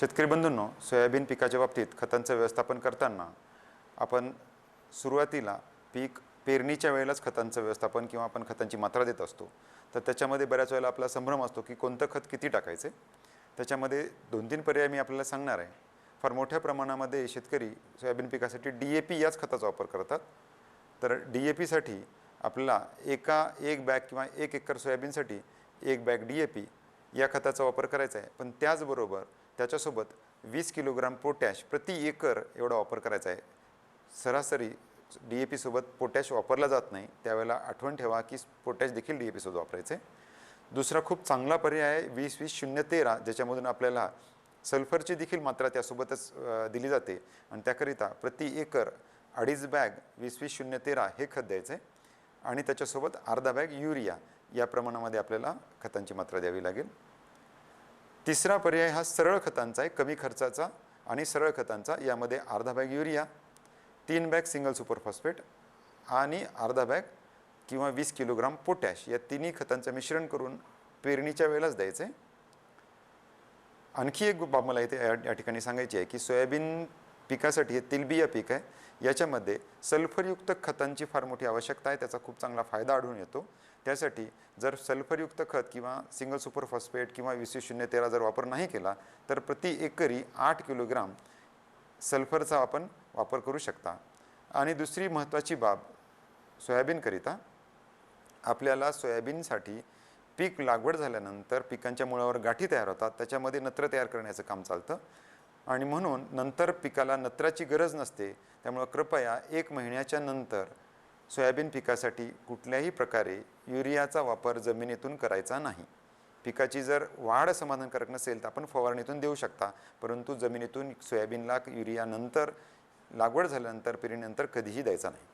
शेतकरी बंधूंनो सोयाबीन पिकाच्या बाबतीत खतांचं व्यवस्थापन करताना आपण सुरुवातीला पीक पेरणीच्या वेळेलाच खतांचं व्यवस्थापन किंवा आपण खतांची मात्रा देत असतो. तर त्याच्यामध्ये बऱ्याच वेळेला आपला संभ्रम असतो की कोणतं खत किती टाकायचे? त्याच्यामध्ये दोन तीन पर्याय मी आपल्याला सांगणार आहे. फार मोठ्या प्रमाणामध्ये शेतकरी सोयाबीन पिकासाठी डी ए पी याच खताचा वापर करतात. तर डी ए पीसाठी आपल्याला एका एक बॅग किंवा एक एकर सोयाबीनसाठी एक बॅग डी ए पी या खताचा वापर करायचा आहे. पण त्याचबरोबर त्याच्यासोबत वीस किलोग्राम पोटॅश प्रति एकर एवढा वापर करायचा आहे. सरासरी डी ए पीसोबत पोटॅश वापरला जात नाही. त्यावेळेला आठवण ठेवा की पोटॅश देखील डी ए पीसोबत वापरायचं. आहे दुसरा खूप चांगला पर्याय आहे वीस वीस शून्य तेरा ज्याच्यामधून आपल्याला सल्फरची देखील मात्रा त्यासोबतच दिली जाते. आणि त्याकरिता प्रति एकर अडीच बॅग वीस वीस शून्य तेरा हे खत द्यायचं. आहे आणि त्याच्यासोबत अर्धा बॅग युरिया या प्रमाणामध्ये आपल्याला खतांची मात्रा द्यावी लागेल. तिसरा पर्याय हा सरळ खतांचा आहे कमी खर्चाचा आणि सरळ खतांचा. यामध्ये अर्धा बॅग युरिया तीन बॅग सिंगल सुपर फॉस्फेट आणि अर्धा बॅग किंवा वीस किलोग्राम पोटॅश या तिन्ही खतांचं मिश्रण करून पेरणीच्या वेळेलाच द्यायचं. आहे आणखी एक बाब मला इथे या या ठिकाणी सांगायची आहे की सोयाबीन पिकासाठी हे तेलबिया पीक आहे. याच्यामध्ये सल्फरयुक्त खतांची फार मोठी आवश्यकता आहे त्याचा खूप चांगला फायदा आढळून येतो. त्यासाठी जर सल्फरयुक्त खत किंवा सिंगल सुपर फॉस्फेट किंवा वीस शून्य तेरा जर वापर नाही केला तर प्रति एकरी आठ किलोग्राम सल्फरचा आपण वापर करू शकता. आणि दुसरी महत्त्वाची बाब सोयाबीनकरिता आपल्याला सोयाबीनसाठी पीक लागवड झाल्यानंतर पिकांच्या मुळावर गाठी तयार होतात त्याच्यामध्ये नत्र तयार करण्याचं काम चालतं. आणि म्हणून नंतर पिकाला नत्राची गरज नसते त्यामुळं कृपया एक महिन्याच्या नंतर सोयाबीन पिकासाठी कुठल्याही प्रकारे युरियाचा वापर जमिनीतून करायचा नाही. पिकाची जर वाढ समाधानकारक नसेल तर आपण फवारणीतून देऊ शकता. परंतु जमिनीतून सोयाबीनला युरियानंतर लागवड झाल्यानंतर पेरणीनंतर कधीही द्यायचा नाही.